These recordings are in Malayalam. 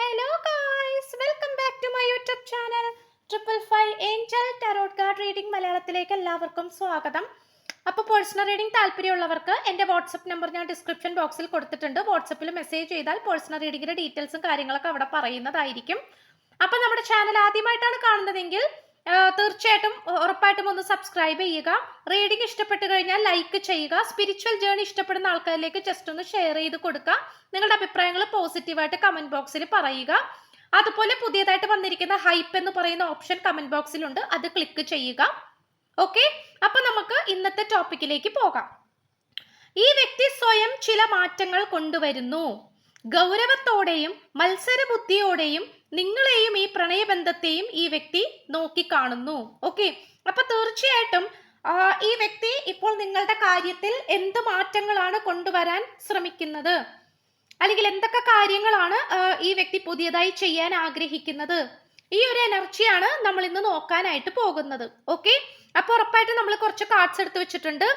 Hello guys welcome back to my YouTube channel triple five angel tarot card reading മലയാളത്തിലേക്ക് എല്ലാവർക്കും സ്വാഗതം. അപ്പോൾ പേഴ്സണൽ റീഡിംഗ് താല്പര്യമുള്ളവർക്ക് എന്റെ വാട്സപ്പ് നമ്പർ ഞാൻ ഡിസ്ക്രിപ്ഷൻ ബോക്സിൽ കൊടുത്തിട്ടുണ്ട്. വാട്സപ്പിൽ മെസ്സേജ് ചെയ്താൽ പേഴ്സണൽ റീഡിങ്ങിന്റെ ഡീറ്റെയിൽസും കാര്യങ്ങളൊക്കെ അവിടെ പറയുന്നതായിരിക്കും. അപ്പോൾ നമ്മുടെ ചാനൽ ആദ്യമായിട്ടാണ് കാണുന്നതെങ്കിൽ തീർച്ചയായിട്ടും ഉറപ്പായിട്ടും ഒന്ന് സബ്സ്ക്രൈബ് ചെയ്യുക. റീഡിംഗ് ഇഷ്ടപ്പെട്ട് കഴിഞ്ഞാൽ ലൈക്ക് ചെയ്യുക. സ്പിരിച്വൽ ജേണി ഇഷ്ടപ്പെടുന്ന ആൾക്കാരിലേക്ക് ജസ്റ്റ് ഒന്ന് ഷെയർ ചെയ്ത് കൊടുക്കുക. നിങ്ങളുടെ അഭിപ്രായങ്ങൾ പോസിറ്റീവായിട്ട് കമന്റ് ബോക്സിൽ പറയുക. അതുപോലെ പുതിയതായിട്ട് വന്നിരിക്കുന്ന ഹൈപ്പ് എന്ന് പറയുന്ന ഓപ്ഷൻ കമന്റ് ബോക്സിലുണ്ട് അത് ക്ലിക്ക് ചെയ്യുക. ഓക്കെ അപ്പൊ നമുക്ക് ഇന്നത്തെ ടോപ്പിക്കിലേക്ക് പോകാം. ഈ വ്യക്തി സ്വയം ചില മാറ്റങ്ങൾ കൊണ്ടുവരുന്നു. ഗൗരവത്തോടെയും മത്സരബുദ്ധിയോടെയും നിങ്ങളെയും ഈ പ്രണയബന്ധത്തെയും ഈ വ്യക്തി നോക്കിക്കാണുന്നു. ഓക്കെ അപ്പൊ തീർച്ചയായിട്ടും ഈ വ്യക്തി ഇപ്പോൾ നിങ്ങളുടെ കാര്യത്തിൽ എന്ത് മാറ്റങ്ങളാണ് കൊണ്ടുവരാൻ ശ്രമിക്കുന്നത്? അല്ലെങ്കിൽ എന്തൊക്കെ കാര്യങ്ങളാണ് ഈ വ്യക്തി പുതിയതായി ചെയ്യാൻ ആഗ്രഹിക്കുന്നത്? ഈ ഒരു എനർജിയാണ് നമ്മൾ ഇന്ന് നോക്കാനായിട്ട് പോകുന്നത്. ഓക്കെ അപ്പൊ ഉറപ്പായിട്ട് നമ്മൾ കുറച്ച് കാർഡ്സ് എടുത്ത് വെച്ചിട്ടുണ്ട്.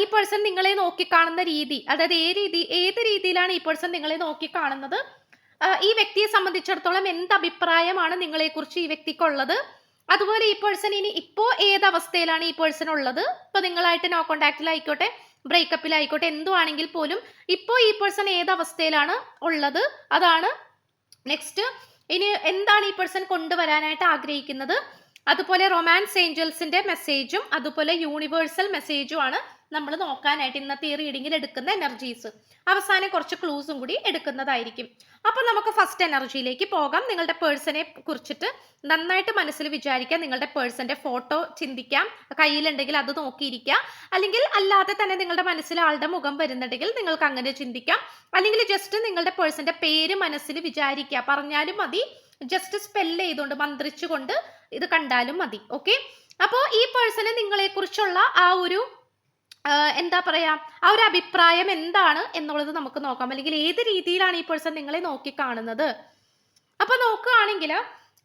ഈ പേഴ്സൺ നിങ്ങളെ നോക്കിക്കാണുന്ന രീതി അതായത് ഏത് രീതി ഏത് രീതിയിലാണ് ഈ പേഴ്സൺ നിങ്ങളെ നോക്കിക്കാണുന്നത്? ഈ വ്യക്തിയെ സംബന്ധിച്ചിടത്തോളം എന്ത് അഭിപ്രായമാണ് നിങ്ങളെക്കുറിച്ച് ഈ വ്യക്തിക്കുള്ളത്? അതുപോലെ ഈ പേഴ്സൺ ഇനി ഇപ്പോൾ ഏത് അവസ്ഥയിലാണ് ഈ പേഴ്സൺ ഉള്ളത്? ഇപ്പോൾ നിങ്ങളായിട്ട് നോ കോണ്ടാക്റ്റിലായിക്കോട്ടെ ബ്രേക്കപ്പിലായിക്കോട്ടെ എന്തുവാണെങ്കിൽ പോലും ഇപ്പോൾ ഈ പേഴ്സൺ ഏത് അവസ്ഥയിലാണ് ഉള്ളത്? അതാണ് നെക്സ്റ്റ് ഇനി എന്താണ് ഈ പേഴ്സൺ കൊണ്ടുവരാനായിട്ട് ആഗ്രഹിക്കുന്നത്? അതുപോലെ റൊമാൻസ് ഏഞ്ചൽസിന്റെ മെസ്സേജും അതുപോലെ യൂണിവേഴ്സൽ മെസ്സേജും ആണ് നമ്മൾ നോക്കാനായിട്ട് ഇന്നത്തെ ഈ റീഡിങ്ങിൽ എടുക്കുന്ന എനർജീസ് അവസാനം കുറച്ച് ക്ലൂസും കൂടി എടുക്കുന്നതായിരിക്കും. അപ്പോൾ നമുക്ക് ഫസ്റ്റ് എനർജിയിലേക്ക് പോകാം. നിങ്ങളുടെ പേഴ്സണെ കുറിച്ചിട്ട് നന്നായിട്ട് മനസ്സിൽ വിചാരിക്കാം. നിങ്ങളുടെ പേഴ്സന്റെ ഫോട്ടോ ചിന്തിക്കാം. കയ്യിലുണ്ടെങ്കിൽ അത് നോക്കിയിരിക്കാം. അല്ലെങ്കിൽ അല്ലാതെ തന്നെ നിങ്ങളുടെ മനസ്സിൽ ആളുടെ മുഖം വരുന്നുണ്ടെങ്കിൽ നിങ്ങൾക്ക് അങ്ങനെ ചിന്തിക്കാം. അല്ലെങ്കിൽ ജസ്റ്റ് നിങ്ങളുടെ പേഴ്സന്റെ പേര് മനസ്സിൽ വിചാരിക്കുക. പറഞ്ഞാലും മതി. ജസ്റ്റ് സ്പെല്ല് ചെയ്തുകൊണ്ട് മന്ത്രിച്ചുകൊണ്ട് ഇത് കണ്ടാലും മതി. ഓക്കെ അപ്പോൾ ഈ പേഴ്സണ് നിങ്ങളെക്കുറിച്ചുള്ള ആ ഒരു എന്താ പറയാ ആ ഒരു അഭിപ്രായം എന്താണ് എന്നുള്ളത് നമുക്ക് നോക്കാം. അല്ലെങ്കിൽ ഏത് രീതിയിലാണ് ഈ പേഴ്സൺ നിങ്ങളെ നോക്കി കാണുന്നത്? അപ്പൊ നോക്കുകയാണെങ്കിൽ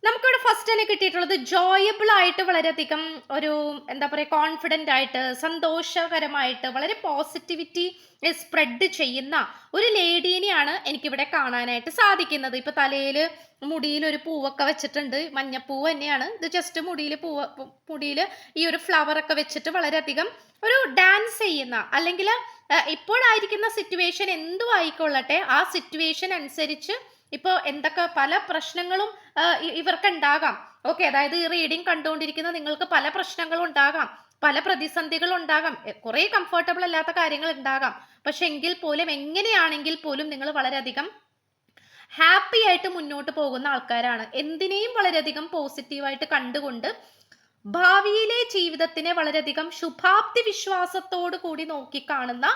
നമുക്കിവിടെ ഫസ്റ്റ് തന്നെ കിട്ടിയിട്ടുള്ളത് ജോയബിൾ ആയിട്ട് വളരെയധികം ഒരു എന്താ പറയുക കോൺഫിഡന്റ് ആയിട്ട് സന്തോഷകരമായിട്ട് വളരെ പോസിറ്റിവിറ്റി സ്പ്രെഡ് ചെയ്യുന്ന ഒരു ലേഡീനെയാണ് എനിക്കിവിടെ കാണാനായിട്ട് സാധിക്കുന്നത്. ഇപ്പം തലയിൽ മുടിയിൽ ഒരു പൂവൊക്കെ വെച്ചിട്ടുണ്ട്. മഞ്ഞപ്പൂവ് തന്നെയാണ്. ഇത് ജസ്റ്റ് മുടിയിൽ പൂവ് മുടിയിൽ ഈ ഒരു ഫ്ലവറൊക്കെ വെച്ചിട്ട് വളരെയധികം ഒരു ഡാൻസ് ചെയ്യുന്ന അല്ലെങ്കിൽ ഇപ്പോഴായിരിക്കുന്ന സിറ്റുവേഷൻ എന്തും ആയിക്കൊള്ളട്ടെ ആ സിറ്റുവേഷൻ അനുസരിച്ച് ഇപ്പോൾ എന്തൊക്കെ പല പ്രശ്നങ്ങളും ആ, ഇ- ഇവർക്ക് ഉണ്ടാകാം ഓക്കെ അതായത് ഈ റീഡിംഗ് കണ്ടുകൊണ്ടിരിക്കുന്ന നിങ്ങൾക്ക് പല പ്രശ്നങ്ങളും ഉണ്ടാകാം പല പ്രതിസന്ധികളും ഉണ്ടാകാം കുറെ കംഫർട്ടബിൾ അല്ലാത്ത കാര്യങ്ങൾ ഉണ്ടാകാം പക്ഷെ എങ്കിൽ പോലും എങ്ങനെയാണെങ്കിൽ പോലും നിങ്ങൾ വളരെയധികം ഹാപ്പി ആയിട്ട് മുന്നോട്ട് പോകുന്ന ആൾക്കാരാണ്. എന്തിനേയും വളരെയധികം പോസിറ്റീവായിട്ട് കണ്ടുകൊണ്ട് ഭാവിയിലെ ജീവിതത്തിനെ വളരെയധികം ശുഭാപ്തി വിശ്വാസത്തോടു കൂടി നോക്കിക്കാണുന്ന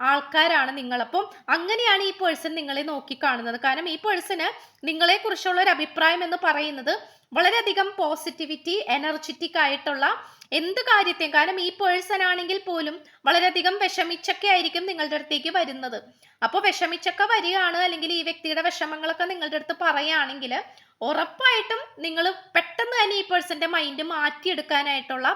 ആൾക്കാരാണ് നിങ്ങൾ. അപ്പം അങ്ങനെയാണ് ഈ പേഴ്സൺ നിങ്ങളെ നോക്കി കാണുന്നത്. കാരണം ഈ പേഴ്സണ് നിങ്ങളെ കുറിച്ചുള്ള ഒരു അഭിപ്രായം എന്ന് പറയുന്നത് വളരെയധികം പോസിറ്റിവിറ്റി എനർജറ്റിക് ആയിട്ടുള്ള എന്ത് കാര്യത്തെയും കാരണം ഈ പേഴ്സൺ ആണെങ്കിൽ പോലും വളരെയധികം വിഷമിച്ചൊക്കെ ആയിരിക്കും നിങ്ങളുടെ അടുത്തേക്ക് വരുന്നത്. അപ്പോൾ വിഷമിച്ചൊക്കെ വരികയാണ് അല്ലെങ്കിൽ ഈ വ്യക്തിയുടെ വിഷമങ്ങളൊക്കെ നിങ്ങളുടെ അടുത്ത് പറയുകയാണെങ്കിൽ ഉറപ്പായിട്ടും നിങ്ങൾ പെട്ടെന്ന് തന്നെ ഈ പേഴ്സന്റെ മൈൻഡ് മാറ്റിയെടുക്കാനായിട്ടുള്ള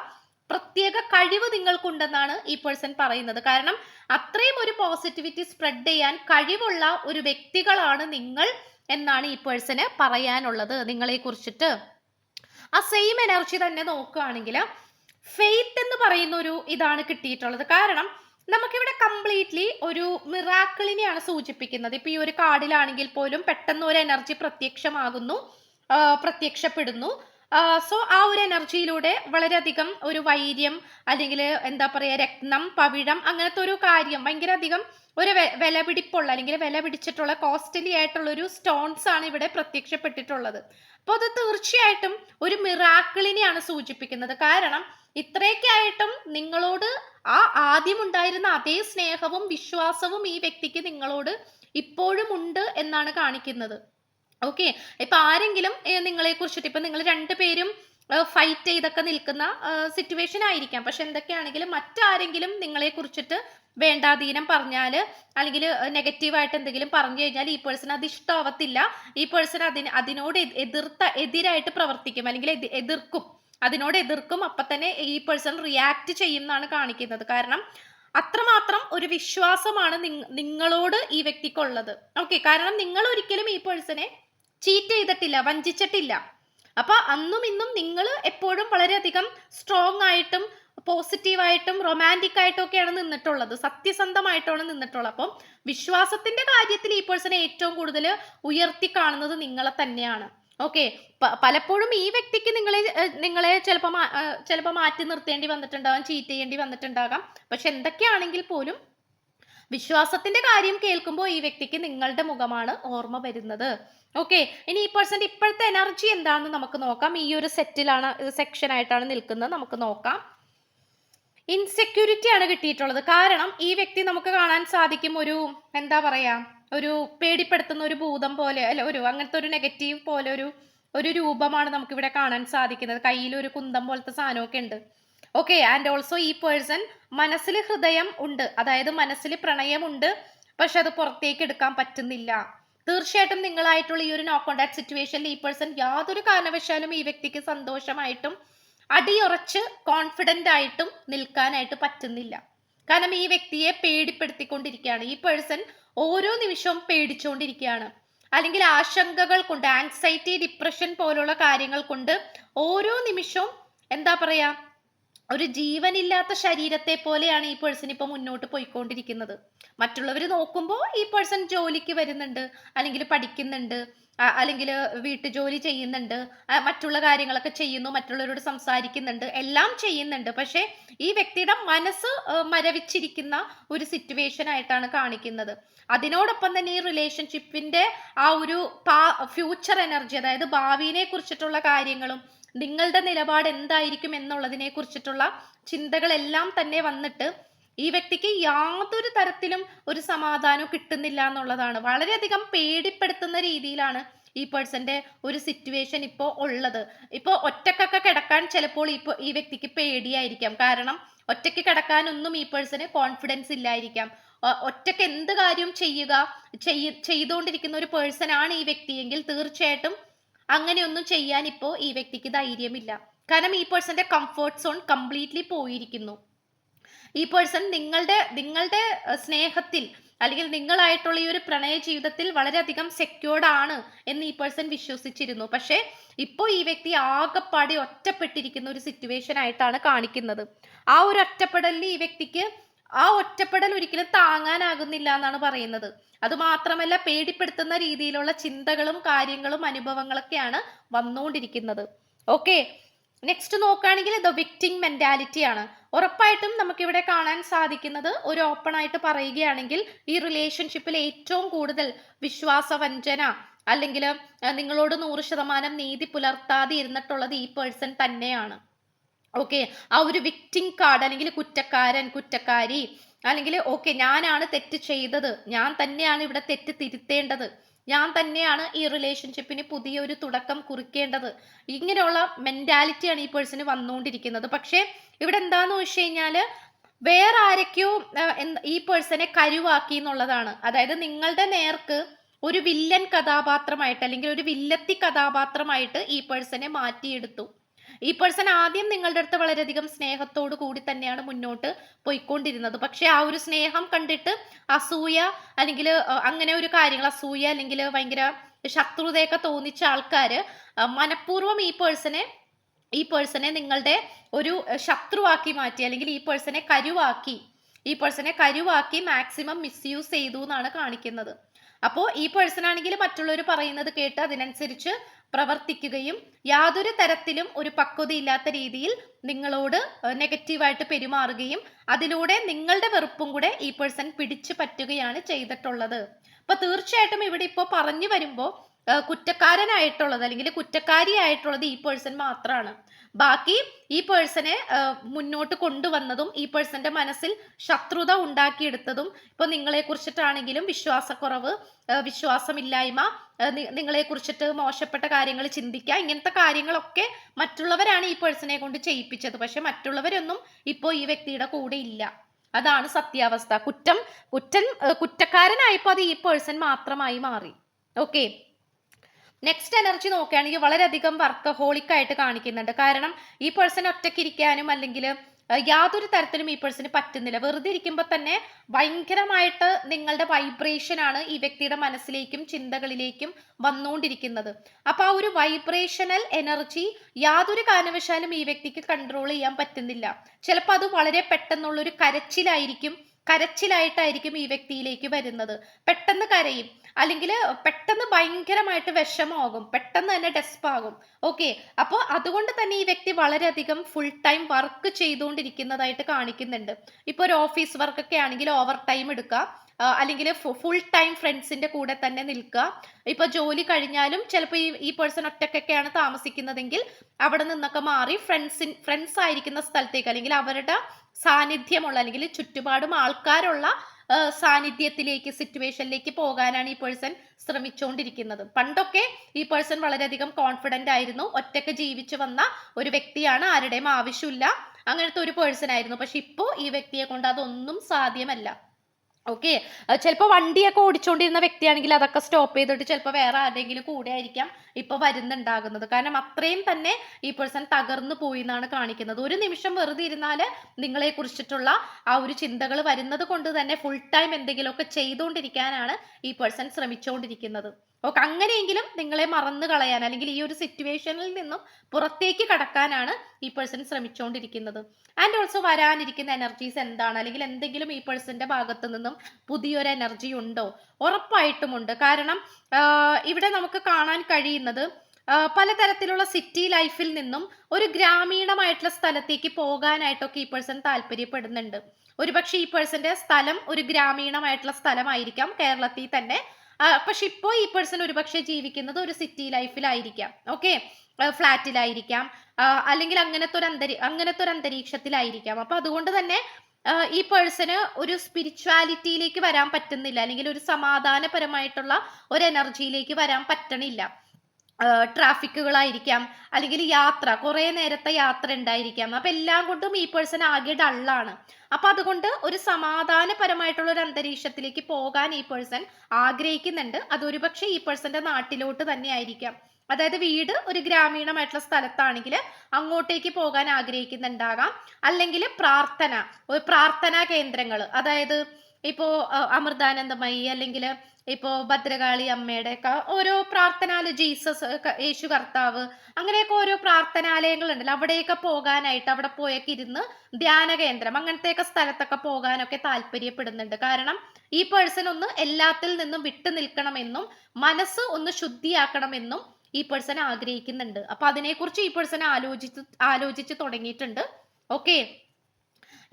പ്രത്യേക കഴിവ് നിങ്ങൾക്കുണ്ടെന്നാണ് ഈ പേഴ്സൺ പറയുന്നത്. കാരണം അത്രയും ഒരു പോസിറ്റിവിറ്റി സ്പ്രെഡ് ചെയ്യാൻ കഴിവുള്ള ഒരു വ്യക്തികളാണ് നിങ്ങൾ എന്നാണ് ഈ പേഴ്സന് പറയാനുള്ളത്. നിങ്ങളെ കുറിച്ചിട്ട്. ആ സെയിം എനർജി തന്നെ നോക്കുകയാണെങ്കിൽ ഫെയ്ത്ത് എന്ന് പറയുന്ന ഒരു ഇതാണ് കിട്ടിയിട്ടുള്ളത്. കാരണം നമുക്കിവിടെ കംപ്ലീറ്റ്ലി ഒരു മിറാക്കിളിനെയാണ് സൂചിപ്പിക്കുന്നത്. ഇപ്പൊ ഈ ഒരു കാർഡിലാണെങ്കിൽ പോലും പെട്ടെന്ന് ഒരു എനർജി പ്രത്യക്ഷമാകുന്നു പ്രത്യക്ഷപ്പെടുന്നു. സോ ആ ഒരു എനർജിയിലൂടെ വളരെയധികം ഒരു വൈര്യം അല്ലെങ്കിൽ എന്താ പറയുക രക്തം പവിഴം അങ്ങനത്തെ ഒരു കാര്യം ഭയങ്കര അധികം ഒരു വില പിടിപ്പുള്ള അല്ലെങ്കിൽ വില പിടിച്ചിട്ടുള്ള കോസ്റ്റലി ആയിട്ടുള്ള ഒരു സ്റ്റോൺസ് ആണ് ഇവിടെ പ്രത്യക്ഷപ്പെട്ടിട്ടുള്ളത്. അപ്പോൾ അത് തീർച്ചയായിട്ടും ഒരു മിറാക്കിളിനെയാണ് സൂചിപ്പിക്കുന്നത്. കാരണം ഇത്രയൊക്കെ ആയിട്ടും നിങ്ങളോട് ആ ആദ്യം ഉണ്ടായിരുന്ന അതേ സ്നേഹവും വിശ്വാസവും ഈ വ്യക്തിക്ക് നിങ്ങളോട് ഇപ്പോഴും ഉണ്ട് എന്നാണ് കാണിക്കുന്നത്. ഓക്കെ ഇപ്പൊ ആരെങ്കിലും നിങ്ങളെ കുറിച്ചിട്ട് ഇപ്പൊ നിങ്ങൾ രണ്ടുപേരും ഫൈറ്റ് ചെയ്തൊക്കെ നിൽക്കുന്ന സിറ്റുവേഷൻ ആയിരിക്കാം. പക്ഷെ എന്തൊക്കെയാണെങ്കിലും മറ്റാരെങ്കിലും നിങ്ങളെ കുറിച്ചിട്ട് വേണ്ടാധീനം പറഞ്ഞാൽ അല്ലെങ്കിൽ നെഗറ്റീവായിട്ട് എന്തെങ്കിലും പറഞ്ഞു കഴിഞ്ഞാൽ ഈ പേഴ്സൺ അത് ഇഷ്ടമാവത്തില്ല ഈ പേഴ്സൺ അതിന് അതിനോട് എതി- എതിർത്ത എതിരായിട്ട് പ്രവർത്തിക്കും അല്ലെങ്കിൽ എതിർക്കും. അതിനോട് എതിർക്കും. അപ്പം തന്നെ ഈ പേഴ്സൺ റിയാക്ട് ചെയ്യുന്നതാണ് കാണിക്കുന്നത്. കാരണം അത്രമാത്രം ഒരു വിശ്വാസമാണ് നിങ്ങളോട് ഈ വ്യക്തിക്കുള്ളത്. ഓക്കെ കാരണം നിങ്ങൾ ഒരിക്കലും ഈ പേഴ്സണെ ചീറ്റ് ചെയ്തിട്ടില്ല വഞ്ചിച്ചിട്ടില്ല. അപ്പൊ അന്നും ഇന്നും നിങ്ങൾ എപ്പോഴും വളരെയധികം സ്ട്രോങ് ആയിട്ടും പോസിറ്റീവായിട്ടും റൊമാന്റിക് ആയിട്ടും ഒക്കെയാണ് നിന്നിട്ടുള്ളത്. സത്യസന്ധമായിട്ടാണ് നിന്നിട്ടുള്ളത്. അപ്പം വിശ്വാസത്തിന്റെ കാര്യത്തിൽ ഈ പേഴ്സണെ ഏറ്റവും കൂടുതൽ ഉയർത്തി കാണുന്നത് നിങ്ങളെ തന്നെയാണ്. ഓക്കെ പലപ്പോഴും ഈ വ്യക്തിക്ക് നിങ്ങളെ നിങ്ങളെ ചിലപ്പോൾ ചിലപ്പോൾ മാറ്റി നിർത്തേണ്ടി വന്നിട്ടുണ്ടാകാം ചീറ്റ് ചെയ്യേണ്ടി വന്നിട്ടുണ്ടാകാം. പക്ഷെ എന്തൊക്കെയാണെങ്കിൽ പോലും വിശ്വാസത്തിന്റെ കാര്യം കേൾക്കുമ്പോൾ ഈ വ്യക്തിക്ക് നിങ്ങളുടെ മുഖമാണ് ഓർമ്മ വരുന്നത്. ഓക്കെ ഇനി ഈ പേഴ്സന്റെ ഇപ്പോഴത്തെ എനർജി എന്താണെന്ന് നമുക്ക് നോക്കാം. ഈ ഒരു സെറ്റിലാണ് സെക്ഷൻ ആയിട്ടാണ് നിൽക്കുന്നത്. നമുക്ക് നോക്കാം. ഇൻസെക്യൂരിറ്റി ആണ് കിട്ടിയിട്ടുള്ളത്. കാരണം ഈ വ്യക്തി നമുക്ക് കാണാൻ സാധിക്കും ഒരു എന്താ പറയാ ഒരു പേടിപ്പെടുത്തുന്ന ഒരു ഭൂതം പോലെ അല്ല ഒരു അങ്ങനത്തെ ഒരു നെഗറ്റീവ് പോലെ ഒരു ഒരു രൂപമാണ് നമുക്ക് ഇവിടെ കാണാൻ സാധിക്കുന്നത്. കയ്യിൽ ഒരു കുന്തം പോലത്തെ സാധനമൊക്കെ ഉണ്ട്. ഓക്കെ ആൻഡ് ഓൾസോ ഈ പേഴ്സൺ മനസ്സിൽ ഹൃദയം ഉണ്ട്. അതായത് മനസ്സിൽ പ്രണയമുണ്ട്. പക്ഷെ അത് പുറത്തേക്ക് എടുക്കാൻ പറ്റുന്നില്ല. തീർച്ചയായിട്ടും നിങ്ങളായിട്ടുള്ള ഈ ഒരു നോ കോണ്ടാക്ട് സിറ്റുവേഷനിൽ ഈ പേഴ്സൺ യാതൊരു കാരണവശാലും ഈ വ്യക്തിക്ക് സന്തോഷമായിട്ടും അടിയുറച്ച് കോൺഫിഡന്റ് ആയിട്ടും നിൽക്കാനായിട്ട് പറ്റുന്നില്ല. കാരണം ഈ വ്യക്തിയെ പേടിപ്പെടുത്തിക്കൊണ്ടിരിക്കുകയാണ്. ഈ പേഴ്സൺ ഓരോ നിമിഷവും പേടിച്ചുകൊണ്ടിരിക്കുകയാണ് അല്ലെങ്കിൽ ആശങ്കകൾ കൊണ്ട് ആങ്സൈറ്റി ഡിപ്രഷൻ പോലുള്ള കാര്യങ്ങൾ കൊണ്ട് ഓരോ നിമിഷവും എന്താ പറയാ ഒരു ജീവനില്ലാത്ത ശരീരത്തെ പോലെയാണ് ഈ പേഴ്സൺ ഇപ്പൊ മുന്നോട്ട് പോയിക്കൊണ്ടിരിക്കുന്നത്. മറ്റുള്ളവർ നോക്കുമ്പോൾ ഈ പേഴ്സൺ ജോലിക്ക് വരുന്നുണ്ട് അല്ലെങ്കിൽ പഠിക്കുന്നുണ്ട് അല്ലെങ്കിൽ വീട്ടുജോലി ചെയ്യുന്നുണ്ട് മറ്റുള്ള കാര്യങ്ങളൊക്കെ ചെയ്യുന്നു മറ്റുള്ളവരോട് സംസാരിക്കുന്നുണ്ട് എല്ലാം ചെയ്യുന്നുണ്ട്. പക്ഷേ ഈ വ്യക്തിയുടെ മനസ്സ് മരവിച്ചിരിക്കുന്ന ഒരു സിറ്റുവേഷൻ ആയിട്ടാണ് കാണിക്കുന്നത്. അതിനോടൊപ്പം തന്നെ ഈ റിലേഷൻഷിപ്പിന്റെ ആ ഒരു ഫ്യൂച്ചർ എനർജി അതായത് ഭാവിയെ കുറിച്ചിട്ടുള്ള കാര്യങ്ങളും നിങ്ങളുടെ നിലപാട് എന്തായിരിക്കും എന്നുള്ളതിനെ കുറിച്ചിട്ടുള്ള ചിന്തകളെല്ലാം തന്നെ വന്നിട്ട് ഈ വ്യക്തിക്ക് യാതൊരു തരത്തിലും ഒരു സമാധാനവും കിട്ടുന്നില്ല എന്നുള്ളതാണ്. വളരെയധികം പേടിപ്പെടുത്തുന്ന രീതിയിലാണ് ഈ പേഴ്സന്റെ ഒരു സിറ്റുവേഷൻ ഇപ്പോൾ ഉള്ളത്. ഇപ്പോൾ ഒറ്റക്കൊക്കെ കിടക്കാൻ ചിലപ്പോൾ ഇപ്പോൾ ഈ വ്യക്തിക്ക് പേടിയായിരിക്കാം. കാരണം ഒറ്റയ്ക്ക് കിടക്കാനൊന്നും ഈ പേഴ്സന് കോൺഫിഡൻസ് ഇല്ലായിരിക്കാം. ഒറ്റയ്ക്ക് എന്ത് കാര്യം ചെയ്യുക ചെയ്തുകൊണ്ടിരിക്കുന്ന ഒരു പേഴ്സൺ ആണ് ഈ വ്യക്തിയെങ്കിൽ തീർച്ചയായിട്ടും അങ്ങനെയൊന്നും ചെയ്യാൻ ഇപ്പോൾ ഈ വ്യക്തിക്ക് ധൈര്യമില്ല. കാരണം ഈ പേഴ്സന്റെ കംഫർട്ട് സോൺ കംപ്ലീറ്റ്ലി പോയിരിക്കുന്നു. ഈ പേഴ്സൺ നിങ്ങളുടെ നിങ്ങളുടെ സ്നേഹത്തിൽ അല്ലെങ്കിൽ നിങ്ങളായിട്ടുള്ള ഈ ഒരു പ്രണയ ജീവിതത്തിൽ വളരെയധികം സെക്യൂർഡ് ആണ് എന്ന് ഈ പേഴ്സൺ വിശ്വസിച്ചിരുന്നു. പക്ഷേ ഇപ്പോൾ ഈ വ്യക്തി ആകെപ്പാടെ ഒറ്റപ്പെട്ടിരിക്കുന്ന ഒരു സിറ്റുവേഷൻ ആയിട്ടാണ് കാണിക്കുന്നത്. ആ ഒരു ഒറ്റപ്പെടലിൽ ഈ വ്യക്തിക്ക് ആ ഒറ്റപ്പെടൽ ഒരിക്കലും താങ്ങാനാകുന്നില്ല എന്നാണ് പറയുന്നത്. അതുമാത്രമല്ല പേടിപ്പെടുത്തുന്ന രീതിയിലുള്ള ചിന്തകളും കാര്യങ്ങളും അനുഭവങ്ങളൊക്കെയാണ് വന്നുകൊണ്ടിരിക്കുന്നത്. ഓക്കെ നെക്സ്റ്റ് നോക്കുകയാണെങ്കിൽ ദ വിക്ടിങ് മെന്റാലിറ്റി ആണ്. ഉറപ്പായിട്ടും നമുക്കിവിടെ കാണാൻ സാധിക്കുന്നത് ഒരു ഓപ്പൺ ആയിട്ട് പറയുകയാണെങ്കിൽ ഈ റിലേഷൻഷിപ്പിൽ ഏറ്റവും കൂടുതൽ വിശ്വാസവഞ്ചന അല്ലെങ്കിൽ നിങ്ങളോട് നൂറ് ശതമാനം നീതി പുലർത്താതെ ഇരുന്നിട്ടുള്ളത് ഈ പേഴ്സൺ തന്നെയാണ്. ഓക്കെ ആ ഒരു വിക്ടിം കാർഡ് അല്ലെങ്കിൽ കുറ്റക്കാരൻ കുറ്റക്കാരി അല്ലെങ്കിൽ ഓക്കെ ഞാനാണ് തെറ്റ് ചെയ്തത്. ഞാൻ തന്നെയാണ് ഇവിടെ തെറ്റ് തിരുത്തേണ്ടത്. ഞാൻ തന്നെയാണ് ഈ റിലേഷൻഷിപ്പിന് പുതിയൊരു തുടക്കം കുറിക്കേണ്ടത്. ഇങ്ങനെയുള്ള മെന്റാലിറ്റിയാണ് ഈ പേഴ്സണ് വന്നുകൊണ്ടിരിക്കുന്നത്. പക്ഷേ ഇവിടെ എന്താന്ന് വെച്ച് കഴിഞ്ഞാൽ വേറെ ആരൊക്കെയോ ഈ പേഴ്സണെ കരുവാക്കി എന്നുള്ളതാണ്. അതായത് നിങ്ങളുടെ നേർക്ക് ഒരു വില്ലൻ കഥാപാത്രമായിട്ട് അല്ലെങ്കിൽ ഒരു വില്ലത്തി കഥാപാത്രമായിട്ട് ഈ പേഴ്സണെ മാറ്റിയെടുത്തു. ഈ പേഴ്സൺ ആദ്യം നിങ്ങളുടെ അടുത്ത് വളരെയധികം സ്നേഹത്തോടു കൂടി തന്നെയാണ് മുന്നോട്ട് പോയിക്കൊണ്ടിരുന്നത്. പക്ഷെ ആ ഒരു സ്നേഹം കണ്ടിട്ട് അസൂയ അല്ലെങ്കിൽ അങ്ങനെ ഒരു കാര്യങ്ങൾ അസൂയ അല്ലെങ്കിൽ ഭയങ്കര ശത്രുതയൊക്കെ തോന്നിച്ച ആൾക്കാർ മനഃപൂർവം ഈ പേഴ്സണെ ഈ പേഴ്സണെ നിങ്ങളുടെ ഒരു ശത്രുവാക്കി മാറ്റി അല്ലെങ്കിൽ ഈ പേഴ്സണെ കരുവാക്കി ഈ പേഴ്സണെ കരുവാക്കി മാക്സിമം മിസ്യൂസ് ചെയ്തു എന്നാണ് കാണിക്കുന്നത്. അപ്പോൾ ഈ പേഴ്സൺ ആണെങ്കിൽ മറ്റുള്ളവർ പറയുന്നത് കേട്ട് അതിനനുസരിച്ച് പ്രവർത്തിക്കുകയും യാതൊരു തരത്തിലും ഒരു പക്വതയില്ലാത്ത രീതിയിൽ നിങ്ങളോട് നെഗറ്റീവായിട്ട് പെരുമാറുകയും അതിലൂടെ നിങ്ങളുടെ വെറുപ്പും കൂടെ ഈ പേഴ്സൺ പിടിച്ചു പറ്റുകയാണ് ചെയ്തിട്ടുള്ളത്. അപ്പൊ തീർച്ചയായിട്ടും ഇവിടെ ഇപ്പോൾ പറഞ്ഞു വരുമ്പോൾ കുറ്റക്കാരനായിട്ടുള്ളത് അല്ലെങ്കിൽ കുറ്റക്കാരിയായിട്ടുള്ളത് ഈ പേഴ്സൺ മാത്രമാണ് ബാക്കി ഈ പേഴ്സണെ മുന്നോട്ട് കൊണ്ടുവന്നതും ഈ പേഴ്സന്റെ മനസ്സിൽ ശത്രുത ഉണ്ടാക്കിയെടുത്തതും ഇപ്പൊ നിങ്ങളെ കുറിച്ചിട്ടാണെങ്കിലും വിശ്വാസക്കുറവ് വിശ്വാസമില്ലായ്മ നിങ്ങളെ കുറിച്ചിട്ട് മോശപ്പെട്ട കാര്യങ്ങൾ ചിന്തിക്കുക ഇങ്ങനത്തെ കാര്യങ്ങളൊക്കെ മറ്റുള്ളവരാണ് ഈ പേഴ്സണെ കൊണ്ട് ചെയ്യിപ്പിച്ചത്. പക്ഷെ മറ്റുള്ളവരൊന്നും ഇപ്പോൾ ഈ വ്യക്തിയുടെ കൂടെ ഇല്ല. അതാണ് സത്യാവസ്ഥ. കുറ്റം കുറ്റൻ കുറ്റക്കാരനായപ്പോൾ അത് ഈ പേഴ്സൺ മാത്രമായി മാറി. ഓക്കെ നെക്സ്റ്റ് എനർജി നോക്കുകയാണെങ്കിൽ വളരെയധികം വർക്കഹോളിക് ആയിട്ട് കാണിക്കുന്നുണ്ട്. കാരണം ഈ പേഴ്സൺ ഒറ്റയ്ക്കിരിക്കാനും അല്ലെങ്കിൽ യാതൊരു തരത്തിലും ഈ പേഴ്സന് പറ്റുന്നില്ല. വെറുതെ ഇരിക്കുമ്പോൾ തന്നെ ഭയങ്കരമായിട്ട് നിങ്ങളുടെ വൈബ്രേഷൻ ആണ് ഈ വ്യക്തിയുടെ മനസ്സിലേക്കും ചിന്തകളിലേക്കും വന്നുകൊണ്ടിരിക്കുന്നത്. അപ്പോൾ ആ ഒരു വൈബ്രേഷണൽ എനർജി യാതൊരു കാരണവശാലും ഈ വ്യക്തിക്ക് കൺട്രോൾ ചെയ്യാൻ പറ്റുന്നില്ല. ചിലപ്പോൾ അത് വളരെ പെട്ടെന്നുള്ളൊരു കരച്ചിലായിരിക്കും കരച്ചിലായിട്ടായിരിക്കും ഈ വ്യക്തിയിലേക്ക് വരുന്നത്. പെട്ടെന്ന് കരയും. അല്ലെങ്കിൽ പെട്ടെന്ന് ഭയങ്കരമായിട്ട് വിഷമമാകും പെട്ടെന്ന് തന്നെ ഡെസ്പാകും ഓക്കെ അപ്പോൾ അതുകൊണ്ട് തന്നെ ഈ വ്യക്തി വളരെയധികം ഫുൾ ടൈം വർക്ക് ചെയ്തുകൊണ്ടിരിക്കുന്നതായിട്ട് കാണിക്കുന്നുണ്ട്. ഇപ്പോൾ ഒരു ഓഫീസ് വർക്കൊക്കെ ആണെങ്കിൽ ഓവർ ടൈം എടുക്കുക അല്ലെങ്കിൽ ഫുൾ ടൈം ഫ്രണ്ട്സിന്റെ കൂടെ തന്നെ നിൽക്കുക. ഇപ്പൊ ജോലി കഴിഞ്ഞാലും ചിലപ്പോൾ ഈ ഈ പേഴ്സൺ ഒറ്റക്കൊക്കെയാണ് താമസിക്കുന്നതെങ്കിൽ അവിടെ നിന്നൊക്കെ മാറി ഫ്രണ്ട്സിൻ ഫ്രണ്ട്സ് ആയിരിക്കുന്ന സ്ഥലത്തേക്ക് അല്ലെങ്കിൽ അവരുടെ സാന്നിധ്യമുള്ള അല്ലെങ്കിൽ ചുറ്റുപാടും ആൾക്കാരുള്ള സാന്നിധ്യത്തിലേക്ക് സിറ്റുവേഷനിലേക്ക് പോകാനാണ് ഈ പേഴ്സൺ ശ്രമിച്ചുകൊണ്ടിരിക്കുന്നത് പണ്ടൊക്കെ ഈ പേഴ്സൺ വളരെയധികം കോൺഫിഡന്റ് ആയിരുന്നു. ഒറ്റയ്ക്ക് ജീവിച്ചു വന്ന ഒരു വ്യക്തിയാണ് ആരുടെയും ആവശ്യമില്ല. അങ്ങനത്തെ ഒരു പേഴ്സൺ ആയിരുന്നു. പക്ഷെ ഇപ്പോൾ ഈ വ്യക്തിയെ കൊണ്ട് അതൊന്നും സാധ്യമല്ല. ഓക്കെ ചിലപ്പോൾ വണ്ടിയൊക്കെ ഓടിച്ചുകൊണ്ടിരുന്ന വ്യക്തിയാണെങ്കിൽ അതൊക്കെ സ്റ്റോപ്പ് ചെയ്തിട്ട് ചിലപ്പോൾ വേറെ ആരെങ്കിലും കൂടെ ആയിരിക്കാം ഇപ്പൊ വരുന്നുണ്ടാകുന്നത്. കാരണം അത്രയും തന്നെ ഈ പേഴ്സൺ തകർന്നു പോയി എന്നാണ് കാണിക്കുന്നത്. ഒരു നിമിഷം വെറുതെ ഇരുന്നാൽ നിങ്ങളെ കുറിച്ചിട്ടുള്ള ആ ഒരു ചിന്തകൾ വരുന്നത് കൊണ്ട് തന്നെ ഫുൾ ടൈം എന്തെങ്കിലുമൊക്കെ ചെയ്തുകൊണ്ടിരിക്കാനാണ് ഈ പേഴ്സൺ ശ്രമിച്ചുകൊണ്ടിരിക്കുന്നത് ഓക്കെ അങ്ങനെയെങ്കിലും നിങ്ങളെ മറന്നു കളയാൻ അല്ലെങ്കിൽ ഈ ഒരു സിറ്റുവേഷനിൽ നിന്നും പുറത്തേക്ക് കടക്കാനാണ് ഈ പേഴ്സൺ ശ്രമിച്ചുകൊണ്ടിരിക്കുന്നത് ആൻഡ് ഓൾസോ വരാനിരിക്കുന്ന എനർജീസ് എന്താണ്? അല്ലെങ്കിൽ എന്തെങ്കിലും ഈ പേഴ്സന്റെ ഭാഗത്തു നിന്നും പുതിയൊരു എനർജി ഉണ്ടോ? ഉറപ്പായിട്ടും ഉണ്ട് കാരണം ഇവിടെ നമുക്ക് കാണാൻ കഴിയുന്നത് പലതരത്തിലുള്ള സിറ്റി ലൈഫിൽ നിന്നും ഒരു ഗ്രാമീണമായിട്ടുള്ള സ്ഥലത്തേക്ക് പോകാനായിട്ടൊക്കെ ഈ പേഴ്സൺ താല്പര്യപ്പെടുന്നുണ്ട്. ഒരുപക്ഷെ ഈ പേഴ്സന്റെ സ്ഥലം ഒരു ഗ്രാമീണമായിട്ടുള്ള സ്ഥലമായിരിക്കാം കേരളത്തിൽ തന്നെ പക്ഷെ ഇപ്പോൾ ഈ പേഴ്സൺ ഒരുപക്ഷെ ജീവിക്കുന്നത് ഒരു സിറ്റി ലൈഫിലായിരിക്കാം ഓക്കെ ഫ്ലാറ്റിലായിരിക്കാം അല്ലെങ്കിൽ അങ്ങനത്തെ ഒരു അന്തരീ അങ്ങനത്തെ ഒരു അന്തരീക്ഷത്തിലായിരിക്കാം. അപ്പൊ അതുകൊണ്ട് തന്നെ ഈ പേഴ്സന് ഒരു സ്പിരിച്വാലിറ്റിയിലേക്ക് വരാൻ പറ്റുന്നില്ല അല്ലെങ്കിൽ ഒരു സമാധാനപരമായിട്ടുള്ള ഒരു എനർജിയിലേക്ക് വരാൻ പറ്റണില്ല. ട്രാഫിക്കുകളായിരിക്കാം അല്ലെങ്കിൽ യാത്ര കുറേ നേരത്തെ യാത്ര ഉണ്ടായിരിക്കാം. അപ്പം എല്ലാം കൊണ്ടും ഈ പേഴ്സൺ ആകെ ഡള്ളാണ് അപ്പം അതുകൊണ്ട് ഒരു സമാധാനപരമായിട്ടുള്ള ഒരു അന്തരീക്ഷത്തിലേക്ക് പോകാൻ ഈ പേഴ്സൺ ആഗ്രഹിക്കുന്നുണ്ട്. അതൊരു പക്ഷേ ഈ പേഴ്സന്റെ നാട്ടിലോട്ട് തന്നെ ആയിരിക്കാം അതായത് വീട് ഒരു ഗ്രാമീണമായിട്ടുള്ള സ്ഥലത്താണെങ്കിൽ അങ്ങോട്ടേക്ക് പോകാൻ ആഗ്രഹിക്കുന്നുണ്ടാകാം. അല്ലെങ്കിൽ പ്രാർത്ഥന ഒരു പ്രാർത്ഥനാ കേന്ദ്രങ്ങൾ അതായത് ഇപ്പോ അഹ്, അമൃതാനന്ദമയി അല്ലെങ്കിൽ ഇപ്പോ ഭദ്രകാളി അമ്മയുടെ ഒക്കെ ഓരോ പ്രാർത്ഥനാലയ ജീസസ് യേശു കർത്താവ് അങ്ങനെയൊക്കെ ഓരോ പ്രാർത്ഥനാലയങ്ങളുണ്ടല്ലോ. അവിടെയൊക്കെ പോകാനായിട്ട് അവിടെ പോയൊക്കെ ഇരുന്ന് ധ്യാന കേന്ദ്രം അങ്ങനത്തെയൊക്കെ സ്ഥലത്തൊക്കെ പോകാനൊക്കെ താല്പര്യപ്പെടുന്നുണ്ട്. കാരണം ഈ പേഴ്സൺ ഒന്ന് എല്ലാത്തിൽ നിന്നും വിട്ടു നിൽക്കണമെന്നും മനസ്സ് ഒന്ന് ശുദ്ധിയാക്കണമെന്നും ഈ പേഴ്സൺ ആഗ്രഹിക്കുന്നുണ്ട്. അപ്പൊ അതിനെക്കുറിച്ച് ഈ പേഴ്സൺ ആലോചിച്ച് ആലോചിച്ച് തുടങ്ങിയിട്ടുണ്ട്. ഓക്കെ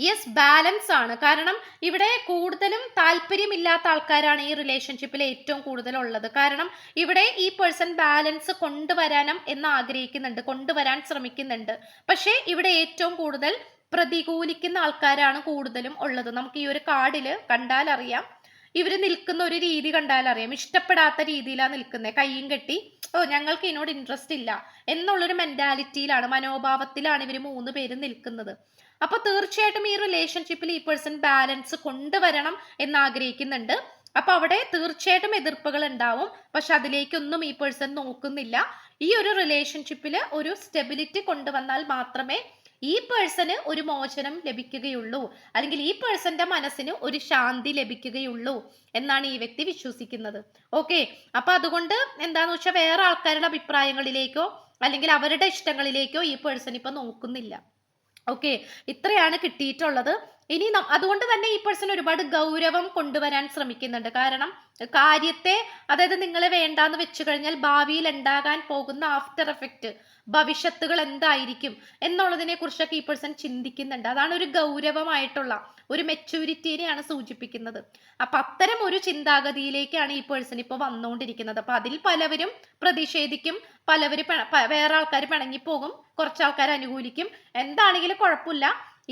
യെസ് ബാലൻസ് ആണ്. കാരണം ഇവിടെ കൂടുതലും താല്പര്യമില്ലാത്ത ആൾക്കാരാണ് ഈ റിലേഷൻഷിപ്പിൽ ഏറ്റവും കൂടുതൽ ഉള്ളത് കാരണം ഇവിടെ ഈ പേഴ്സൺ ബാലൻസ് കൊണ്ടുവരാനും എന്ന് ആഗ്രഹിക്കുന്നുണ്ട് കൊണ്ടുവരാൻ ശ്രമിക്കുന്നുണ്ട്. പക്ഷേ ഇവിടെ ഏറ്റവും കൂടുതൽ പ്രതികൂലിക്കുന്ന ആൾക്കാരാണ് കൂടുതലും ഉള്ളത്. നമുക്ക് ഈ ഒരു കാർഡിൽ കണ്ടാൽ അറിയാം ഇവർ നിൽക്കുന്ന ഒരു രീതി കണ്ടാൽ അറിയാം ഇഷ്ടപ്പെടാത്ത രീതിയിലാണ് നിൽക്കുന്നത് കയ്യും കെട്ടി ഓ ഞങ്ങൾക്ക് ഇതിനോട് ഇൻട്രസ്റ്റ് ഇല്ല എന്നുള്ളൊരു മെന്റാലിറ്റിയിലാണ് മനോഭാവത്തിലാണ് ഇവർ മൂന്ന് പേരും നിൽക്കുന്നത്. അപ്പൊ തീർച്ചയായിട്ടും ഈ റിലേഷൻഷിപ്പിൽ ഈ പേഴ്സൺ ബാലൻസ് കൊണ്ടുവരണം എന്ന് ആഗ്രഹിക്കുന്നുണ്ട് അപ്പൊ അവിടെ തീർച്ചയായിട്ടും എതിർപ്പുകൾ ഉണ്ടാവും. പക്ഷെ അതിലേക്കൊന്നും ഈ പേഴ്സൺ നോക്കുന്നില്ല. ഈ ഒരു റിലേഷൻഷിപ്പിൽ ഒരു സ്റ്റെബിലിറ്റി കൊണ്ടുവന്നാൽ മാത്രമേ ഈ പേഴ്സന് ഒരു മോചനം ലഭിക്കുകയുള്ളൂ. അല്ലെങ്കിൽ ഈ പേഴ്സന്റെ മനസ്സിന് ഒരു ശാന്തി ലഭിക്കുകയുള്ളൂ എന്നാണ് ഈ വ്യക്തി വിശ്വസിക്കുന്നത്. ഓക്കെ അപ്പൊ അതുകൊണ്ട് എന്താന്ന് വെച്ചാൽ വേറെ ആൾക്കാരുടെ അഭിപ്രായങ്ങളിലേക്കോ അല്ലെങ്കിൽ അവരുടെ ഇഷ്ടങ്ങളിലേക്കോ ഈ പേഴ്സൺ ഇപ്പൊ നോക്കുന്നില്ല. ഓക്കെ ഇത്രയാണ് കിട്ടിയിട്ടുള്ളത്. ഇനി അതുകൊണ്ട് തന്നെ ഈ പേഴ്സൺ ഒരുപാട് ഗൗരവം കൊണ്ടുവരാൻ ശ്രമിക്കുന്നുണ്ട്. കാരണം കാര്യത്തെ അതായത് നിങ്ങളെ വേണ്ടാന്ന് വെച്ചു കഴിഞ്ഞാൽ ഭാവിയിൽ ഉണ്ടാകാൻ പോകുന്ന ആഫ്റ്റർ എഫക്റ്റ് ഭവിഷ്യത്തുകൾ എന്തായിരിക്കും എന്നുള്ളതിനെ കുറിച്ചൊക്കെ ഈ പേഴ്സൺ ചിന്തിക്കുന്നുണ്ട്. അതാണ് ഒരു ഗൗരവമായിട്ടുള്ള ഒരു മെച്യൂരിറ്റീനെയാണ് സൂചിപ്പിക്കുന്നത്. അപ്പൊ അത്തരം ഒരു ചിന്താഗതിയിലേക്കാണ് ഈ പേഴ്സൺ ഇപ്പൊ വന്നുകൊണ്ടിരിക്കുന്നത് അപ്പൊ അതിൽ പലവരും പ്രതിഷേധിക്കും പലവര് വേറെ ആൾക്കാർ പിണങ്ങിപ്പോകും കുറച്ച് ആൾക്കാർ അനുകൂലിക്കും. എന്താണെങ്കിലും കുഴപ്പമില്ല.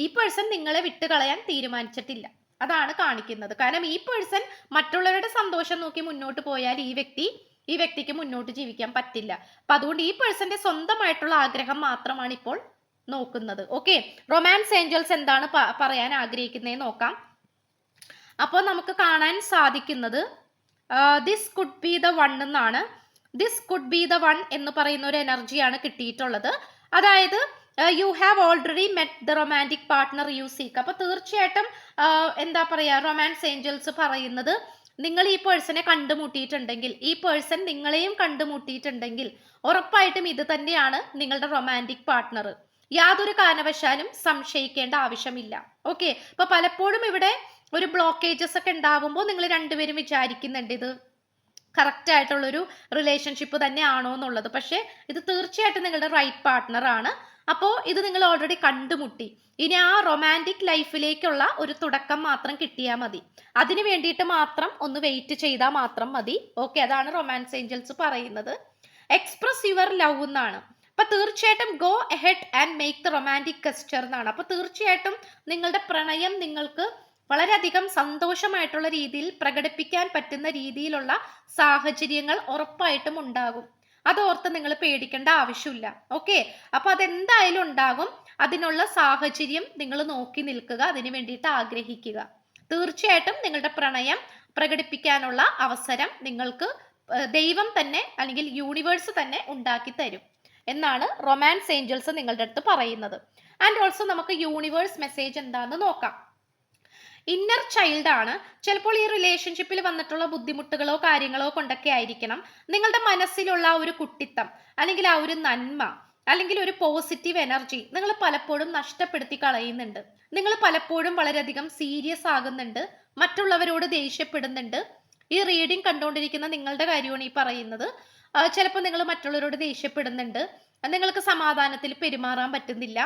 ഈ പേഴ്സൺ നിങ്ങളെ വിട്ടുകളയാൻ തീരുമാനിച്ചിട്ടില്ല. അതാണ് കാണിക്കുന്നത്. കാരണം ഈ പേഴ്സൺ മറ്റുള്ളവരുടെ സന്തോഷം നോക്കി മുന്നോട്ട് പോയാൽ ഈ വ്യക്തി ഈ വ്യക്തിക്ക് മുന്നോട്ട് ജീവിക്കാൻ പറ്റില്ല. അപ്പൊ അതുകൊണ്ട് ഈ പേഴ്സന്റെ സ്വന്തമായിട്ടുള്ള ആഗ്രഹം മാത്രമാണ് ഇപ്പോൾ നോക്കുന്നത്. ഓക്കെ റൊമാൻസ് ഏഞ്ചൽസ് എന്താണ് പറയാൻ ആഗ്രഹിക്കുന്നത് നോക്കാം. അപ്പോൾ നമുക്ക് കാണാൻ സാധിക്കുന്നത് this could be the one എന്നാണ്. This could be the one എന്ന് പറയുന്ന ഒരു എനർജിയാണ് കിട്ടിയിട്ടുള്ളത്. അതായത് you have already met the romantic partner you seek അപ്പോൾ തീർച്ചയായിട്ടും എന്താ പറയുക റൊമാൻസ് ഏഞ്ചൽസ് പറയുന്നത് നിങ്ങൾ ഈ പേഴ്സണെ കണ്ടുമുട്ടിയിട്ടുണ്ടെങ്കിൽ ഈ പേഴ്സൺ നിങ്ങളെയും കണ്ടുമുട്ടിയിട്ടുണ്ടെങ്കിൽ ഉറപ്പായിട്ടും ഇത് തന്നെയാണ് നിങ്ങളുടെ റൊമാന്റിക് പാർട്ട്ണർ യാതൊരു കാരണവശാലും സംശയിക്കേണ്ട ആവശ്യമില്ല. ഓക്കെ അപ്പൊ പലപ്പോഴും ഇവിടെ ഒരു ബ്ലോക്കേജസ് ഒക്കെ ഉണ്ടാവുമ്പോൾ നിങ്ങൾ രണ്ടുപേരും വിചാരിക്കുന്നുണ്ട് ഇത് കറക്റ്റ് ആയിട്ടുള്ളൊരു റിലേഷൻഷിപ്പ് തന്നെയാണോ എന്നുള്ളത്. പക്ഷേ ഇത് തീർച്ചയായിട്ടും നിങ്ങളുടെ റൈറ്റ് പാർട്ട്ണർ ആണ്. അപ്പോൾ ഇത് നിങ്ങൾ ഓൾറെഡി കണ്ടുമുട്ടി. ഇനി ആ റൊമാന്റിക് ലൈഫിലേക്കുള്ള ഒരു തുടക്കം മാത്രം കിട്ടിയാൽ മതി. അതിന് വേണ്ടിയിട്ട് മാത്രം ഒന്ന് വെയിറ്റ് ചെയ്താൽ മാത്രം മതി. ഓക്കെ അതാണ് റൊമാൻസ് ഏഞ്ചൽസ് പറയുന്നത്. എക്സ്പ്രസ് യുവർ ലവ് എന്നാണ്. അപ്പൊ തീർച്ചയായിട്ടും go ahead and make the romantic gesture എന്നാണ്. അപ്പൊ തീർച്ചയായിട്ടും നിങ്ങളുടെ പ്രണയം നിങ്ങൾക്ക് വളരെയധികം സന്തോഷമായിട്ടുള്ള രീതിയിൽ പ്രകടിപ്പിക്കാൻ പറ്റുന്ന രീതിയിലുള്ള സാഹചര്യങ്ങൾ ഉറപ്പായിട്ടും ഉണ്ടാകും. അതോർത്ത് നിങ്ങൾ പേടിക്കേണ്ട ആവശ്യമില്ല. ഓക്കെ അപ്പൊ അതെന്തായാലും ഉണ്ടാകും. അതിനുള്ള സാഹചര്യം നിങ്ങൾ നോക്കി നിൽക്കുക അതിന് വേണ്ടിയിട്ട് ആഗ്രഹിക്കുക. തീർച്ചയായിട്ടും നിങ്ങളുടെ പ്രണയം പ്രകടിപ്പിക്കാനുള്ള അവസരം നിങ്ങൾക്ക് ദൈവം തന്നെ അല്ലെങ്കിൽ യൂണിവേഴ്സ് തന്നെ ഉണ്ടാക്കി തരും. എന്നാണ് റൊമാൻസ് ഏഞ്ചൽസ് നിങ്ങളുടെ അടുത്ത് പറയുന്നത്. ആൻഡ് ഓൾസോ നമുക്ക് യൂണിവേഴ്സ് മെസ്സേജ് എന്താണെന്ന് നോക്കാം. ഇന്നർ ചൈൽഡ് ആണ്. ചിലപ്പോൾ ഈ റിലേഷൻഷിപ്പിൽ വന്നിട്ടുള്ള ബുദ്ധിമുട്ടുകളോ കാര്യങ്ങളോ കൊണ്ടൊക്കെ ആയിരിക്കണം നിങ്ങളുടെ മനസ്സിലുള്ള ആ ഒരു കുട്ടിത്തം അല്ലെങ്കിൽ ആ ഒരു നന്മ അല്ലെങ്കിൽ ഒരു പോസിറ്റീവ് എനർജി നിങ്ങൾ പലപ്പോഴും നഷ്ടപ്പെടുത്തി കളയുന്നുണ്ട്. നിങ്ങൾ പലപ്പോഴും വളരെയധികം സീരിയസ് ആകുന്നുണ്ട് മറ്റുള്ളവരോട് ദേഷ്യപ്പെടുന്നുണ്ട്. ഈ റീഡിംഗ് കണ്ടുകൊണ്ടിരിക്കുന്ന നിങ്ങളുടെ കാര്യമാണ് ഈ പറയുന്നത്. ചിലപ്പോൾ നിങ്ങൾ മറ്റുള്ളവരോട് ദേഷ്യപ്പെടുന്നുണ്ട്. നിങ്ങൾക്ക് സമാധാനത്തിൽ പെരുമാറാൻ പറ്റുന്നില്ല.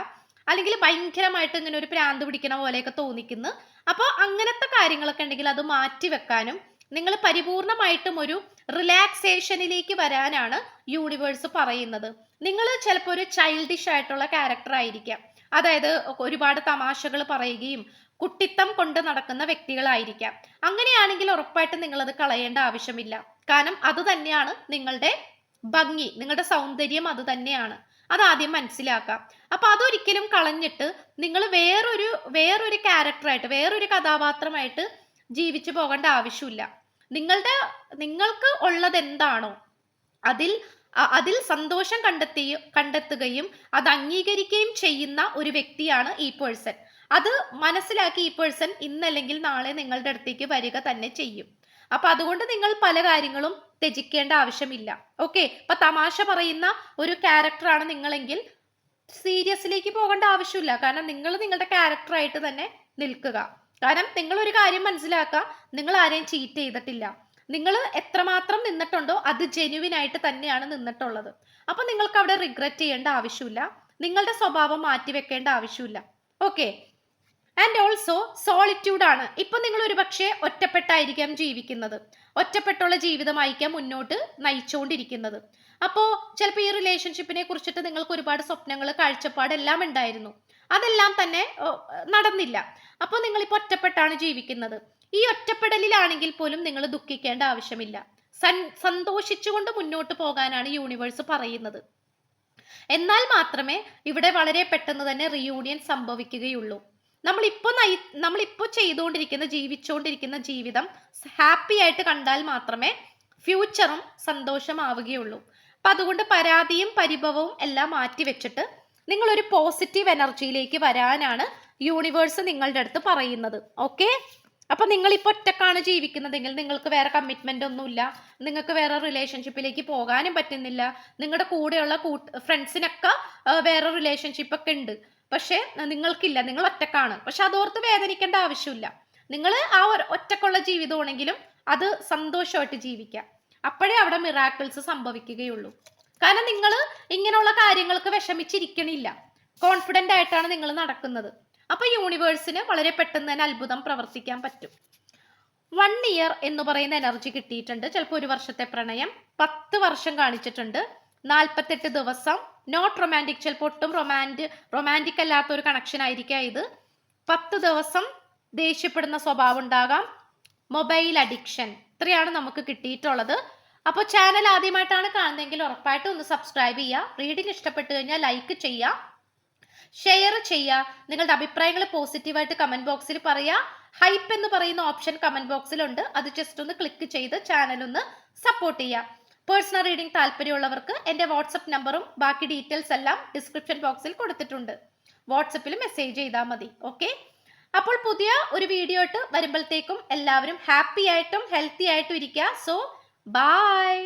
അല്ലെങ്കിൽ ഭയങ്കരമായിട്ട് ഇങ്ങനെ ഒരു പ്രാന്ത് പിടിക്കണ പോലെയൊക്കെ തോന്നിക്കുന്നു. അപ്പോൾ അങ്ങനത്തെ കാര്യങ്ങളൊക്കെ ഉണ്ടെങ്കിൽ അത് മാറ്റി വെക്കാനും നിങ്ങൾ പരിപൂർണമായിട്ടും ഒരു റിലാക്സേഷനിലേക്ക് വരാനാണ് യൂണിവേഴ്സ് പറയുന്നത്. നിങ്ങൾ ചിലപ്പോൾ ഒരു ചൈൽഡിഷ് ആയിട്ടുള്ള ക്യാരക്ടർ ആയിരിക്കാം. അതായത് ഒരുപാട് തമാശകൾ പറയുകയും കുട്ടിത്തം കൊണ്ട് നടക്കുന്ന വ്യക്തികളായിരിക്കാം. അങ്ങനെയാണെങ്കിൽ ഉറപ്പായിട്ടും നിങ്ങളത് കളയേണ്ട ആവശ്യമില്ല. കാരണം അത് തന്നെയാണ് നിങ്ങളുടെ ഭംഗി നിങ്ങളുടെ സൗന്ദര്യം അത് തന്നെയാണ്. അതാദ്യം മനസ്സിലാക്കാം. അപ്പൊ അതൊരിക്കലും കളഞ്ഞിട്ട് നിങ്ങൾ വേറൊരു വേറൊരു ക്യാരക്ടറായിട്ട് വേറൊരു കഥാപാത്രമായിട്ട് ജീവിച്ചു പോകേണ്ട ആവശ്യമില്ല. നിങ്ങളുടെ നിങ്ങൾക്ക് ഉള്ളത് എന്താണോ അതിൽ അതിൽ സന്തോഷം കണ്ടെത്തി കണ്ടെത്തുകയും അത് അംഗീകരിക്കുകയും ചെയ്യുന്ന ഒരു വ്യക്തിയാണ് ഈ പേഴ്സൺ അത് മനസ്സിലാക്കി ഈ പേഴ്സൺ ഇന്നല്ലെങ്കിൽ നാളെ നിങ്ങളുടെ അടുത്തേക്ക് വരിക തന്നെ ചെയ്യും. അപ്പൊ അതുകൊണ്ട് നിങ്ങൾ പല കാര്യങ്ങളും ത്യജിക്കേണ്ട ആവശ്യമില്ല. ഓക്കെ ഇപ്പൊ തമാശ പറയുന്ന ഒരു ക്യാരക്ടറാണ് നിങ്ങളെങ്കിൽ സീരിയസിലേക്ക് പോകേണ്ട ആവശ്യമില്ല. കാരണം നിങ്ങൾ നിങ്ങളുടെ ക്യാരക്ടറായിട്ട് തന്നെ നിൽക്കുക. കാരണം നിങ്ങൾ ഒരു കാര്യം മനസ്സിലാക്കുക നിങ്ങൾ ആരെയും ചീറ്റ് ചെയ്തിട്ടില്ല. നിങ്ങൾ എത്രമാത്രം നിന്നിട്ടുണ്ടോ അത് ജെന്യുവിൻ ആയിട്ട് തന്നെയാണ് നിന്നിട്ടുള്ളത്. അപ്പൊ നിങ്ങൾക്ക് അവിടെ റിഗ്രറ്റ് ചെയ്യേണ്ട ആവശ്യമില്ല. നിങ്ങളുടെ സ്വഭാവം മാറ്റി വെക്കേണ്ട ആവശ്യമില്ല. ഓക്കെ ആൻഡ് ഓൾസോ സോളിറ്റ്യൂഡ് ആണ്. ഇപ്പൊ നിങ്ങൾ ഒരു പക്ഷേ ഒറ്റപ്പെട്ടായിരിക്കാം ജീവിക്കുന്നത്. ഒറ്റപ്പെട്ടുള്ള ജീവിതമായിരിക്കാം മുന്നോട്ട് നയിച്ചുകൊണ്ടിരിക്കുന്നത്. അപ്പോ ചിലപ്പോൾ ഈ റിലേഷൻഷിപ്പിനെ കുറിച്ചിട്ട് നിങ്ങൾക്ക് ഒരുപാട് സ്വപ്നങ്ങൾ കാഴ്ചപ്പാട് എല്ലാം ഉണ്ടായിരുന്നു. അതെല്ലാം തന്നെ നടന്നില്ല. അപ്പോൾ നിങ്ങളിപ്പോൾ ഒറ്റപ്പെട്ടാണ് ജീവിക്കുന്നത്. ഈ ഒറ്റപ്പെടലിലാണെങ്കിൽ പോലും നിങ്ങൾ ദുഃഖിക്കേണ്ട ആവശ്യമില്ല. സൻ സന്തോഷിച്ചുകൊണ്ട് മുന്നോട്ട് പോകാനാണ് യൂണിവേഴ്സ് പറയുന്നത്. എന്നാൽ മാത്രമേ ഇവിടെ വളരെ പെട്ടെന്ന് തന്നെ റിയൂണിയൻ സംഭവിക്കുകയുള്ളൂ. നമ്മളിപ്പോൾ നയി നമ്മളിപ്പോൾ ചെയ്തുകൊണ്ടിരിക്കുന്ന ജീവിച്ചുകൊണ്ടിരിക്കുന്ന ജീവിതം ഹാപ്പി ആയിട്ട് കണ്ടാൽ മാത്രമേ ഫ്യൂച്ചറും സന്തോഷമാവുകയുള്ളൂ. അപ്പം അതുകൊണ്ട് പരാതിയും പരിഭവവും എല്ലാം മാറ്റി വെച്ചിട്ട് നിങ്ങളൊരു പോസിറ്റീവ് എനർജിയിലേക്ക് വരാനാണ് യൂണിവേഴ്സ് നിങ്ങളുടെ അടുത്ത് പറയുന്നത്. ഓക്കെ? അപ്പം നിങ്ങളിപ്പോൾ ഒറ്റക്കാണ് ജീവിക്കുന്നതെങ്കിൽ നിങ്ങൾക്ക് വേറെ കമ്മിറ്റ്മെന്റ് ഒന്നുമില്ല. നിങ്ങൾക്ക് വേറെ റിലേഷൻഷിപ്പിലേക്ക് പോകാനും പറ്റുന്നില്ല. നിങ്ങളുടെ കൂടെയുള്ള കൂട്ട് ഫ്രണ്ട്സിനൊക്കെ വേറെ റിലേഷൻഷിപ്പൊക്കെ ഉണ്ട്. പക്ഷേ നിങ്ങൾക്കില്ല. നിങ്ങൾ ഒറ്റക്കാണ്. പക്ഷെ അതോർത്ത് വേദനിക്കേണ്ട ആവശ്യമില്ല. നിങ്ങൾ ആ ഒരു ഒറ്റക്കുള്ള ജീവിതമാണെങ്കിലും അത് സന്തോഷമായിട്ട് ജീവിക്കാം അപ്പോഴേ അവിടെ മിറാക്കിൾസ് സംഭവിക്കുകയുള്ളൂ. കാരണം നിങ്ങൾ ഇങ്ങനെയുള്ള കാര്യങ്ങൾക്ക് വിഷമിച്ചിരിക്കണില്ല. കോൺഫിഡന്റ് ആയിട്ടാണ് നിങ്ങൾ നടക്കുന്നത്. അപ്പോൾ യൂണിവേഴ്സിന് വളരെ പെട്ടെന്ന് തന്നെ അത്ഭുതം പ്രവർത്തിക്കാൻ പറ്റും. വൺ ഇയർ എന്ന് പറയുന്ന എനർജി കിട്ടിയിട്ടുണ്ട്. ചിലപ്പോൾ ഒരു വർഷത്തെ പ്രണയം. പത്ത് വർഷം കാണിച്ചിട്ടുണ്ട്. നാൽപ്പത്തെട്ട് ദിവസം. നോട്ട് റൊമാന്റിക് ചിലപ്പോൾ ഒട്ടും റൊമാന്റ് റൊമാന്റിക് അല്ലാത്ത ഒരു കണക്ഷൻ ആയിരിക്കാം ഇത്. പത്ത് ദിവസം ദേഷ്യപ്പെടുന്ന സ്വഭാവം ഉണ്ടാകാം. മൊബൈൽ അഡിക്ഷൻ ഇത്രയാണ് നമുക്ക് കിട്ടിയിട്ടുള്ളത്. അപ്പോൾ ചാനൽ ആദ്യമായിട്ടാണ് കാണുന്നതെങ്കിൽ ഉറപ്പായിട്ടും ഒന്ന് സബ്സ്ക്രൈബ് ചെയ്യുക. റീഡിംഗ് ഇഷ്ടപ്പെട്ടു കഴിഞ്ഞാൽ ലൈക്ക് ചെയ്യുക. ഷെയർ ചെയ്യുക. നിങ്ങളുടെ അഭിപ്രായങ്ങൾ പോസിറ്റീവായിട്ട് കമന്റ് ബോക്സിൽ പറയുക. ഹൈപ്പ് എന്ന് പറയുന്ന ഓപ്ഷൻ കമന്റ് ബോക്സിലുണ്ട് അത് ജസ്റ്റ് ഒന്ന് ക്ലിക്ക് ചെയ്ത് ചാനൽ ഒന്ന് സപ്പോർട്ട് ചെയ്യുക. പേഴ്സണൽ റീഡിംഗ് താല്പര്യമുള്ളവർക്ക് എന്റെ വാട്സപ്പ് നമ്പറും ബാക്കി ഡീറ്റെയിൽസ് എല്ലാം ഡിസ്ക്രിപ്ഷൻ ബോക്സിൽ കൊടുത്തിട്ടുണ്ട്. വാട്സപ്പിൽ മെസ്സേജ് ചെയ്താൽ മതി. ഓക്കെ അപ്പോൾ പുതിയ ഒരു വീഡിയോ ആയിട്ട് വരുമ്പോഴത്തേക്കും എല്ലാവരും ഹാപ്പി ആയിട്ടും ഹെൽത്തി ആയിട്ടും ഇരിക്കുക സോ ബായ്